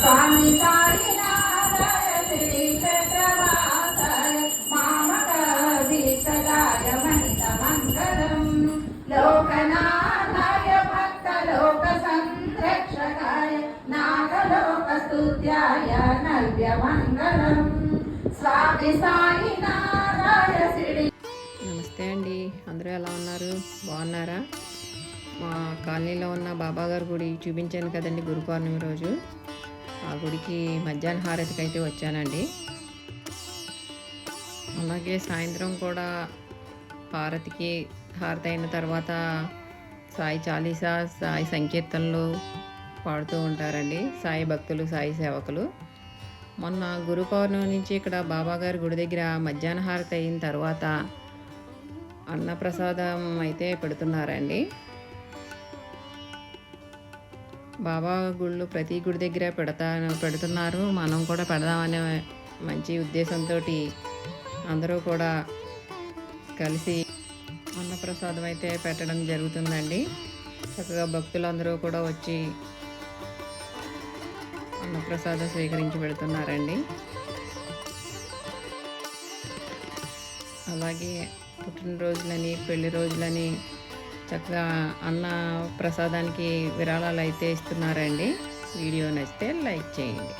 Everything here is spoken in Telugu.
స్వామి సాయినాథాయ శ్రీ చక్రవాసాయ మహిత మంగళం లోకనాథాయ భక్త లోక సంరక్షకాయ నాగలోక స్తుత్యాయ నవ్య మంగళం స్వామి సాయినాథాయ శ్రీ నమస్తే అండి. అందరూ ఎలా ఉన్నారు? బాగున్నారా? మా కాలనీలో ఉన్న బాబాగారు గుడి చూపించాను కదండి గురు పౌర్ణమి రోజు. ఆ గుడికి మధ్యాహ్న హారతికి అయితే వచ్చానండి. అలాగే సాయంత్రం కూడా హారతికి హారతి అయిన తర్వాత సాయి చాలీసా సాయి సంకీర్తనలు పాడుతూ ఉంటారండి. సాయి భక్తులు సాయి సేవకులు. మొన్న గురు పౌర్ణమి నుంచి ఇక్కడ బాబాగారి గుడి దగ్గర మధ్యాహ్న హారతి అయిన తర్వాత అన్నప్రసాదం అయితే పెడుతున్నారండి. బాబా గుళ్ళు ప్రతి గుడి దగ్గర పెడతా పెడుతున్నారు. మనం కూడా పెడదామనే మంచి ఉద్దేశంతో అందరూ కూడా కలిసి అన్నప్రసాదం అయితే పెట్టడం జరుగుతుందండి. చక్కగా భక్తులందరూ కూడా వచ్చి అన్నప్రసాదం స్వీకరించి పెడుతున్నారండి. అలాగే పుట్టినరోజులని పెళ్ళి రోజులని చక్కగా అన్న ప్రసాదానికి విరాళాలు అయితే ఇస్తున్నారండి. వీడియో నచ్చితే లైక్ చేయండి.